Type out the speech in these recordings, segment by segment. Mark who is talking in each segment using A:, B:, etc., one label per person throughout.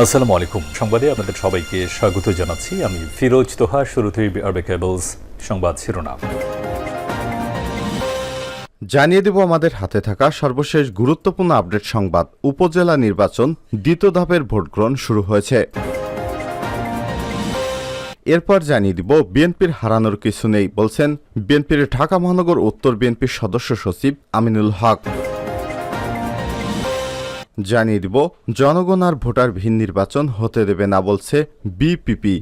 A: আসসালামু আলাইকুম। সংবাদে আপনাদের সবাইকে স্বাগত জানাচ্ছি। আমি ফিরোজ তোহা, শুরুতেই আরবে কেবলস সংবাদ শিরোনাম।
B: জানিয়ে দেব আমাদের হাতে থাকা সর্বশেষ গুরুত্বপূর্ণ আপডেট সংবাদ। উপজেলা নির্বাচন দ্বিতীয় ধাপের ভোট গ্রহণ শুরু হয়েছে। এরপর জানিয়ে দিব, বিএনপির হারানোর কিছু নেই বলছেন বিএনপির ঢাকা মহানগর উত্তর বিএনপির সদস্য সচিব আমিনুল হক। জানিয়ে দিব, জনগণ আর ভোটার ভিন নির্বাচন হতে দেবে না বলছে বিপিপি।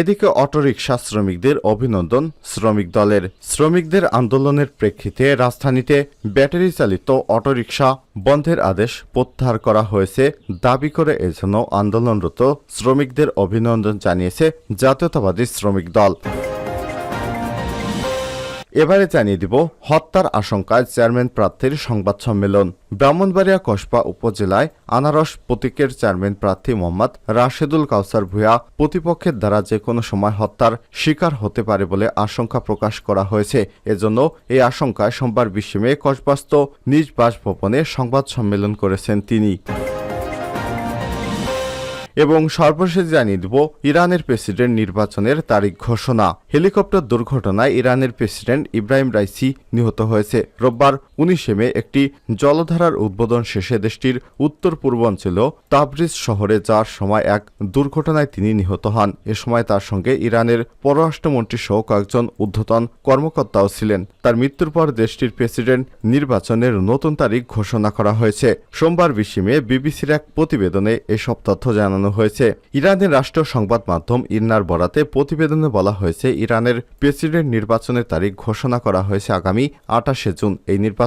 B: এদিকে অটোরিকশা শ্রমিকদের অভিনন্দন শ্রমিক দলের। শ্রমিকদের আন্দোলনের প্রেক্ষিতে রাজধানীতে ব্যাটারি চালিত অটোরিকশা বন্ধের আদেশ প্রত্যাহার করা হয়েছে। দাবি করে এজন্য আন্দোলনরত শ্রমিকদের অভিনন্দন জানিয়েছে জাতীয়তাবাদী শ্রমিক দল। এবারে জানিয়ে দিব হত্যার আশঙ্কায় চেয়ারম্যান প্রার্থীর সংবাদ সম্মেলন। ব্রাহ্মণবাড়িয়া কসবা উপজেলায় আনারস প্রতীকের চেয়ারম্যান প্রার্থী মোহাম্মদ রাশেদুল কাউসার ভূয়া প্রতিপক্ষের দ্বারা যে কোনো সময় হত্যার শিকার হতে পারে বলে আশঙ্কা প্রকাশ করা হয়েছে। এজন্য এই আশঙ্কায় সোমবার বিশে মে কসবাস্ত নিজ বাসভবনে সংবাদ সম্মেলন করেছেন তিনি। এবং সর্বশেষ জানিয়ে দেব ইরানের প্রেসিডেন্ট নির্বাচনের তারিখ ঘোষণা। হেলিকপ্টার দুর্ঘটনায় ইরানের প্রেসিডেন্ট ইব্রাহিম রাইসি নিহত হয়েছে। রোববার উনিশে মে একটি জলধারার উদ্বোধন শেষে দেশটির উত্তর পূর্বাঞ্চল তাবরিজ শহরে যাওয়ার সময় এক দুর্ঘটনায় তিনি নিহত হন। এ সময় তার সঙ্গে ইরানের পররাষ্ট্রমন্ত্রী সহ কয়েকজন ঊর্ধ্বতন কর্মকর্তাও ছিলেন। তার মৃত্যুর পর দেশটির প্রেসিডেন্ট নির্বাচনের নতুন তারিখ ঘোষণা করা হয়েছে। সোমবার বিশে মে বিবিসির এক প্রতিবেদনে এসব তথ্য জানানো হয়েছে। ইরানের রাষ্ট্র সংবাদ মাধ্যম ইন্নার বরাতে প্রতিবেদনে বলা হয়েছে, ইরানের প্রেসিডেন্ট নির্বাচনের তারিখ ঘোষণা করা হয়েছে আগামী আটাশে জুন। এই নির্বাচন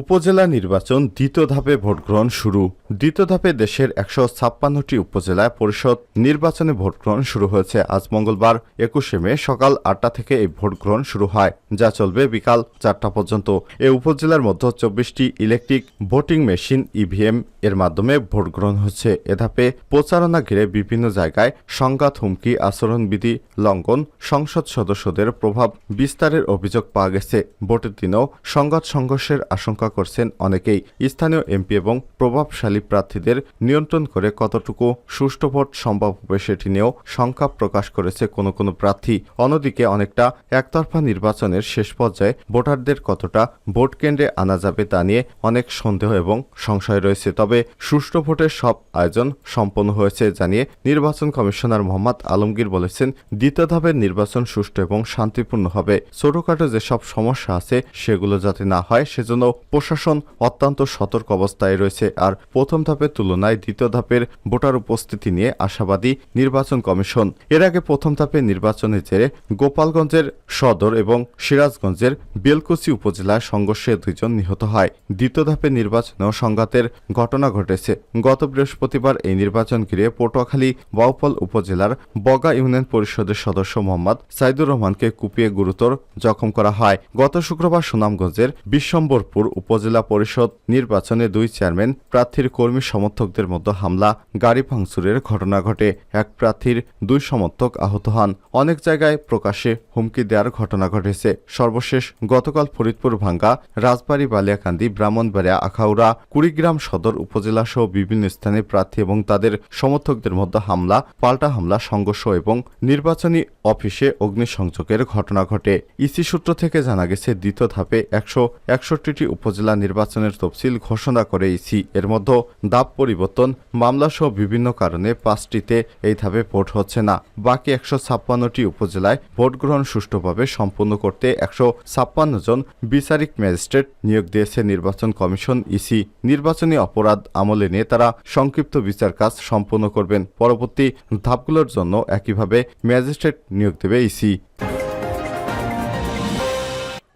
B: উপজেলা নির্বাচন দ্বিতীয় ধাপে ভোটগ্রহণ শুরু। দ্বিতীয় ধাপে দেশের একশো ছাপ্পান্নটি উপজেলায় পরিষদ নির্বাচনে ভোটগ্রহণ শুরু হয়েছে। আজ মঙ্গলবার, একুশে মে সকাল আটটা থেকে এই ভোটগ্রহণ শুরু হয়, যা চলবে বিকাল চারটা পর্যন্ত। এই উপজেলার মধ্যে চব্বিশটি ইলেকট্রিক ভোটিং মেশিন, ইভিএম এর মাধ্যমে ভোটগ্রহণ হচ্ছে। এ ধাপে প্রচারণা ঘিরে বিভিন্ন জায়গায় সংঘাত, হুমকি, আচরণবিধি লঙ্ঘন, সংসদ সদস্যদের প্রভাব বিস্তারের অভিযোগ পাওয়া গেছে। ভোটের দিনেও সংঘাত, সংঘর্ষের আশঙ্কা করছেন অনেকেই। স্থানীয় এমপি এবং প্রভাবশালী প্রার্থীদের নিয়ন্ত্রণ করে কতটুকু সুষ্ঠু ভোট সম্ভব হবে সেটি নিয়েও শঙ্কা প্রকাশ করেছে কোনো কোনো প্রার্থী। অন্যদিকে অনেকটা একতরফা নির্বাচনের শেষ পর্যায়ে ভোটারদের কতটা ভোট কেন্দ্রে আনা যাবে তা নিয়ে অনেক সন্দেহ এবং সংশয় রয়েছে। তবে সুষ্ঠু ভোটের সব আয়োজন সম্পন্ন হয়েছে জানিয়ে নির্বাচন কমিশনার মোহাম্মদ আলমগীর বলেছেন, দ্বিতীয় ধাপের নির্বাচন সুষ্ঠু এবং শান্তিপূর্ণ হবে। ছোটখাটো যেসব সমস্যা আছে সেগুলো যাতে না হয়, সেজন্য প্রশাসন অত্যন্ত সতর্ক অবস্থায় রয়েছে আর প্রথম ধাপের তুলনায় দ্বিতীয় ধাপের ভোটার উপস্থিতি নিয়ে আশাবাদী নির্বাচন কমিশন। এর আগে প্রথম ধাপে নির্বাচনের জেরে গোপালগঞ্জের সদর এবং সিরাজগঞ্জের বেলকুচি উপজেলায় সংঘর্ষে দুইজন নিহত হয়। দ্বিতীয় ধাপের নির্বাচনেও সংঘাতের ঘটনা ঘটেছে। গত বৃহস্পতিবার এই নির্বাচন ঘিরে পটুয়াখালী বাউফল উপজেলার বগা ইউনিয়ন পরিষদের সদস্য মোহাম্মদ সাইদুর রহমানকে কুপিয়ে গুরুতর জখম করা হয়। গত শুক্রবার সুনামগঞ্জের বিশ্বম্বরপুর উপজেলা পরিষদ নির্বাচনে দুই চেয়ারম্যান, প্রার্থীর কর্মী সমর্থকদের মধ্যে হামলা, গাড়ি ভাঙচুরের ঘটনা ঘটে। এক প্রার্থীর দুই সমর্থক আহত হন। অনেক জায়গায় প্রকাশ্যে হুমকি দেওয়ার ঘটনা ঘটেছে। সর্বশেষ গতকাল ফরিদপুর ভাঙ্গা, রাজবাড়ী, বালিয়াকান্দি, ব্রাহ্মণবাড়িয়া, আখাউড়া, কুড়িগ্রাম সদর উপজেলা সহ বিভিন্ন স্থানে প্রার্থী এবং তাদের সমর্থকদের মধ্যে হামলা, পাল্টা হামলা, সংঘর্ষ এবং নির্বাচনী অফিসে অগ্নিসংযোগের ঘটনা ঘটে। ইসি সূত্র থেকে জানা গেছে, দ্বিতীয় ধাপে একশো একষট্টিটি উপজেলা নির্বাচনের তফসিল ঘোষণা করে ইসি। এর মধ্যে দাব পরিবর্তন মামলাসহ বিভিন্ন কারণে পাঁচটিতে এই ধাপে ভোট হচ্ছে না। বাকি একশো ছাপ্পান্নটি উপজেলায় ভোট গ্রহণ সুষ্ঠুভাবে সম্পন্ন করতে একশো ছাপ্পান্ন জন বিচারিক ম্যাজিস্ট্রেট নিয়োগ দিয়েছে নির্বাচন কমিশন ইসি। নির্বাচনী অপরাধ আমলে নিয়ে তারা সংক্ষিপ্ত বিচার কাজ সম্পন্ন করবেন। পরবর্তী ধাপগুলোর জন্য একইভাবে ম্যাজিস্ট্রেট নিয়োগ দেবে ইসি।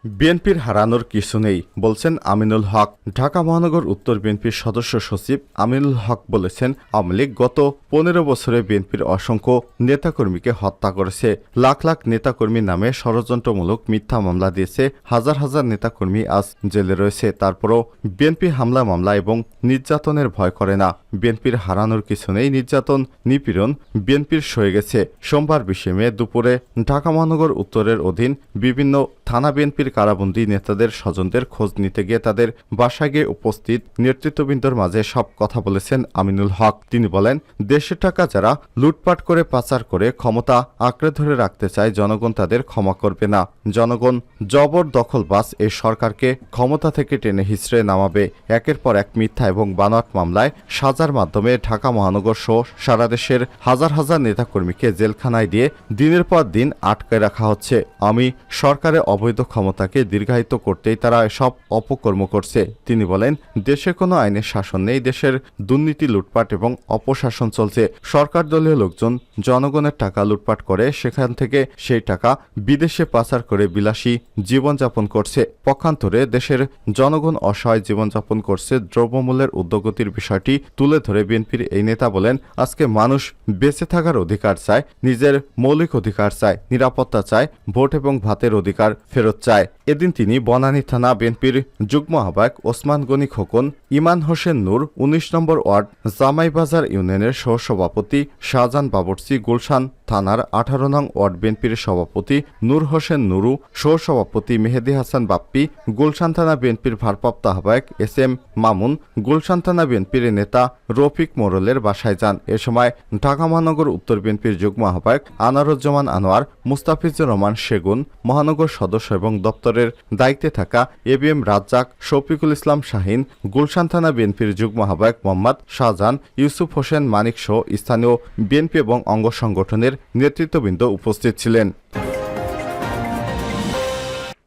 B: বিএনপির হারানোর কিছু নেই, বলছেন আমিনুল হক। ঢাকা মহানগর উত্তর বিএনপির সদস্য সচিব আমিনুল হক বলেছেন, আওয়ামী লীগ গত পনেরো বছরে বিএনপির অসংখ্য নেতাকর্মীকে হত্যা করেছে। লাখ লাখ নেতাকর্মীর নামে ষড়যন্ত্রমূলক মিথ্যা মামলা দিয়েছে হাজার হাজার নেতাকর্মী আজ জেলে রয়েছে। তারপরও বিএনপি হামলা মামলা এবং নির্যাতনের ভয় করে না। বিএনপির হারানোর কিছু নেই, নির্যাতন, নিপীড়ন বিএনপির সয়ে গেছে। সোমবার বিশে মে দুপুরে ঢাকা মহানগর উত্তরের অধীন বিভিন্ন থানা বিএনপির কারাবন্দী নেতাদের স্বজনদের খোঁজ নিতে গিয়ে তাদের বাসায় গিয়ে উপস্থিত নেতৃত্ববৃন্দর মাঝে সব কথা বলেছেন আমিনুল হক। তিনি বলেন, দেশের টাকা যারা লুটপাট করে পাচার করে ক্ষমতা আঁকড়ে ধরে রাখতে চায়, জনগণ তাদের ক্ষমা করবে না। জনগণ জবর দখলবাস এই সরকারকে ক্ষমতা থেকে টেনে হিচড়ে নামাবে। একের পর এক মিথ্যা এবং বানোয়াট মামলায় সাজার মাধ্যমে ঢাকা মহানগর সহ সারা দেশের হাজার হাজার নেতাকর্মীকে জেলখানায় দিয়ে দিনের পর দিন আটকে রাখা হচ্ছে। আমি সরকারের অবৈধ ক্ষমতাকে দীর্ঘায়িত করতেই তারা সব অপকর্ম করছে। তিনি বলেন, দেশে কোনো আইনের শাসন নেই, দেশের দুর্নীতি, লুটপাট এবং অপশাসন চলছে। সরকার দলীয় লোকজন জনগণের টাকা লুটপাট করে, সেখান থেকে সেই টাকা বিদেশে পাচার করে বিলাসী জীবনযাপন করছে। পক্ষান্তরে দেশের জনগণ অসহায় জীবনযাপন করছে। দ্রব্যমূল্যের উদ্যোগতির বিষয়টি তুলে ধরে বিএনপির এই নেতা বলেন, আজকে মানুষ বেঁচে থাকার অধিকার চায়, নিজের মৌলিক অধিকার চায়, নিরাপত্তা চায়, ভোট এবং ভাতের অধিকার ফেরত চায়। এদিন তিনি বনানী থানা বিএনপির যুগ্ম আহ্বায়ক ওসমান গনি খোকন ইমান হোসেন নূর, উনিশ নম্বর ওয়ার্ড জামাইবাজার ইউনিয়নের সহসভাপতি শাহজাহান বাবরসি গুলশান থানার আঠারো নং ওয়ার্ড বিএনপির সভাপতি নূর হোসেন নুরু, সহসভাপতি মেহেদি হাসান বাপ্পি, গুলশান থানা বিএনপির ভারপ্রাপ্ত আহ্বায়ক এস এম মামুন, গুলশান থানা বিএনপির নেতা রফিক মোরলের বাসায় যান। এ সময় ঢাকা মহানগর উত্তর বিএনপির যুগ্ম আহ্বায়ক আনারুজ্জামান আনোয়ার, মুস্তাফিজুর রহমান সেগুন, মহানগর সদস্য এবং দপ্তরের দায়িত্বে থাকা A B M Razzak, Shafiqul Islam Shahin, Gulshan থানা বিএনপির যুগ্ম আহ্বায়ক মোহাম্মদ শাহজাহান, ইউসুফ হোসেন মানিক সহ স্থানীয় বিএনপি এবং অঙ্গ সংগঠনের নেতৃত্ববৃন্দ উপস্থিত ছিলেন।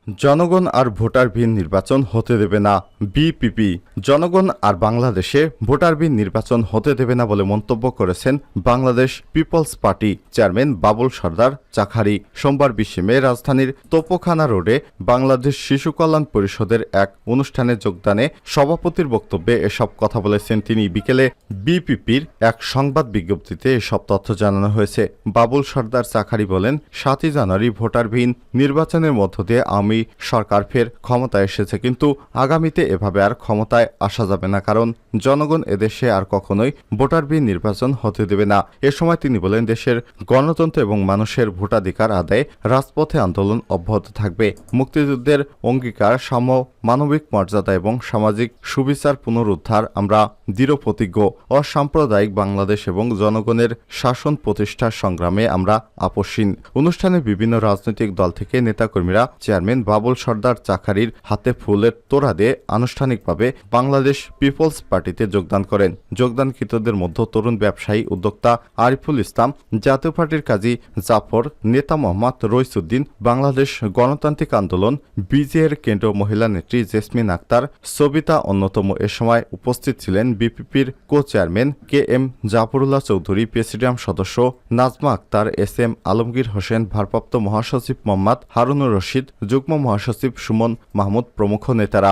B: জনগণ আর ভোটারবিহীন নির্বাচন হতে দেবে না। বিপিপি, জনগণ আর বাংলাদেশে ভোটারবিহীন নির্বাচন হতে দেবে না বলে মন্তব্য করেছেন Bangladesh people's party chairman Babul Sardar Chakhari সোমবার বিশে মে রাজধানীর তোপখানা রোডে বাংলাদেশ শিশু কল্যাণ পরিষদের এক অনুষ্ঠানে যোগদানে সভাপতির বক্তব্যে এসব কথা বলেছেন তিনি। বিকেলে বিপিপির এক সংবাদ বিজ্ঞপ্তিতে এসব তথ্য জানানো হয়েছে। বাবুল সর্দার চাখারি বলেন, সাতই জানুয়ারি ভোটারবিহীন নির্বাচনের মধ্য দিয়ে আমি সরকার ফের ক্ষমতায় এসেছে। কিন্তু আগামীতে এভাবে আর ক্ষমতায় আসা যাবে না, কারণ জনগণ এদেশে আর কখনোই ভোটারবিহীন নির্বাচন হতে দেবে না। এ সময় তিনি বলেন, দেশের গণতন্ত্র এবং মানুষের ভোটাধিকার আদায়ে রাজপথে আন্দোলন অব্যাহত থাকবে। মুক্তিযুদ্ধের অঙ্গীকার সাম্য মানবিক মর্যাদা এবং সামাজিক সুবিচার পুনরুদ্ধার আমরা দৃঢ় প্রতিজ্ঞ, অসাম্প্রদায়িক বাংলাদেশ এবং জনগণের শাসন প্রতিষ্ঠার সংগ্রামে আমরা আপসীন অনুষ্ঠানে বিভিন্ন রাজনৈতিক দল থেকে নেতাকর্মীরা, চেয়ারম্যান বাবুল সর্দার চাকারির হাতে ফুলের তোড়া দিয়ে আনুষ্ঠানিকভাবে বাংলাদেশ পিপলস পার্টিতে যোগদান করেন। যোগদানকৃতদের মধ্যে তরুণ ব্যবসায়ী উদ্যোক্তা আরিফুল ইসলাম, জাতীয় পার্টির কাজী জাফর, নেতা মোহাম্মদ রইসুদ্দিন, বাংলাদেশ গণতান্ত্রিক আন্দোলন, বিজেএর কেন্দ্রীয় মহিলা নেত্রী জেসমিন আক্তার, সবিতা অন্যতম এ সময় উপস্থিত ছিলেন বিপিপির co chairman K M Jafrullah Chowdhury presidium সদস্য নাজমা আক্তার, এস এম আলমগীর হোসেন, ভারপ্রাপ্ত মহাসচিব মোহাম্মদ হারুনুর রশিদ, যুগ্ম মহাসচিব সুমন মাহমুদ প্রমুখ নেতারা।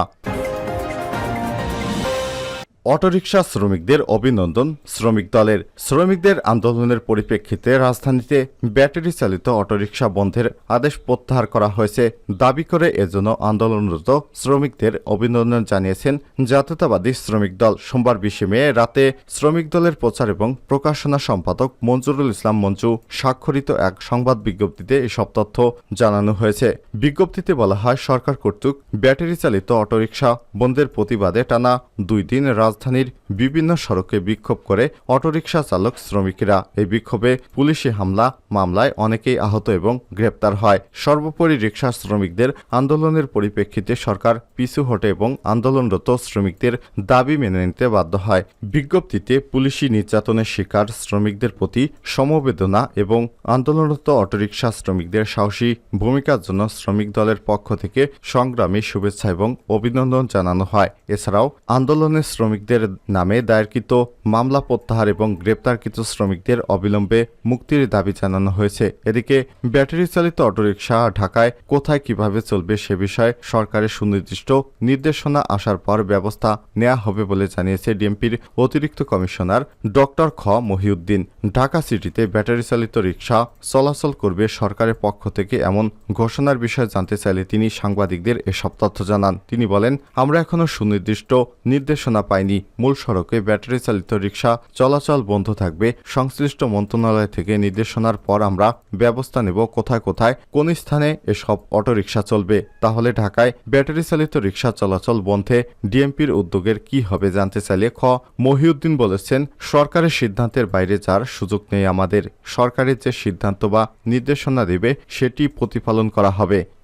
B: অটোরিকশা শ্রমিকদের অভিনন্দন। শ্রমিক দলের শ্রমিকদের আন্দোলনের পরিপ্রেক্ষিতে রাজধানীতে ব্যাটারি চালিত অটোরিকশা বন্ধের আদেশ প্রত্যাহার করা হয়েছে। দাবি করে এজন্য আন্দোলনরত শ্রমিকদের অভিনন্দন জানিয়েছেন জাতীয়তাবাদী শ্রমিক দল। সোমবার বিশে মে রাতে শ্রমিক দলের প্রচার এবং প্রকাশনা সম্পাদক মঞ্জুরুল ইসলাম মঞ্জু স্বাক্ষরিত এক সংবাদ বিজ্ঞপ্তিতে এসব তথ্য জানানো হয়েছে। বিজ্ঞপ্তিতে বলা হয়, সরকার কর্তৃক ব্যাটারি চালিত অটোরিকশা বন্ধের প্রতিবাদে টানা দুই দিন রাজধানীর বিভিন্ন সড়কে বিক্ষোভ করে অটোরিকশা চালক শ্রমিকেরা। এই বিক্ষোভে পুলিশি হামলা, মামলায় অনেকেই আহত এবং গ্রেপ্তার হয়। সর্বোপরি রিকশা শ্রমিকদের আন্দোলনের পরিপ্রেক্ষিতে সরকার পিছু হটে এবং আন্দোলনরত শ্রমিকদের দাবি মেনে নিতে বাধ্য হয়। বিজ্ঞপ্তিতে পুলিশি নির্যাতনের শিকার শ্রমিকদের প্রতি সমবেদনা এবং আন্দোলনরত অটোরিকশা শ্রমিকদের সাহসী ভূমিকার জন্য শ্রমিক দলের পক্ষ থেকে সংগ্রামী শুভেচ্ছা এবং অভিনন্দন জানানো হয়। এছাড়াও আন্দোলনের শ্রমিক শ্রমিকদের নামে দায়েরকৃত মামলা প্রত্যাহার এবং গ্রেপ্তারকৃত শ্রমিকদের অবিলম্বে মুক্তির দাবি জানানো হয়েছে। এদিকে ব্যাটারি চালিত অটোরিকশা ঢাকায় কোথায় কীভাবে চলবে সে বিষয়ে সরকারের সুনির্দিষ্ট নির্দেশনা আসার পর ব্যবস্থা নেওয়া হবে বলে জানিয়েছে ডিএমপির অতিরিক্ত কমিশনার ডক্টর খ. মহিউদ্দিন। ঢাকা সিটিতে ব্যাটারি চালিত রিকশা চলাচল করবে সরকারের পক্ষ থেকে এমন ঘোষণার বিষয়ে জানতে চাইলে তিনি সাংবাদিকদের এসব তথ্য জানান। তিনি বলেন, আমরা এখনও সুনির্দিষ্ট নির্দেশনা পাইনি। মূল সড়কে ব্যাটারি চালিত রিক্সা চলাচল বন্ধ থাকবে। সংশ্লিষ্ট মন্ত্রণালয় থেকে নির্দেশনার পর আমরা ব্যবস্থা নেব কোথায় কোথায়, কোন স্থানে এসব অটোরিকশা চলবে। তাহলে ঢাকায় ব্যাটারি চালিত রিক্সা চলাচল বন্ধে ডিএমপির উদ্যোগের কি হবে জানতে চাইলে খ। মহিউদ্দিন বলেছেন, সরকারের সিদ্ধান্তের বাইরে যার সুযোগ নেই আমাদের। সরকারের যে সিদ্ধান্ত বা নির্দেশনা দেবে, সেটি প্রতিপালন করা হবে।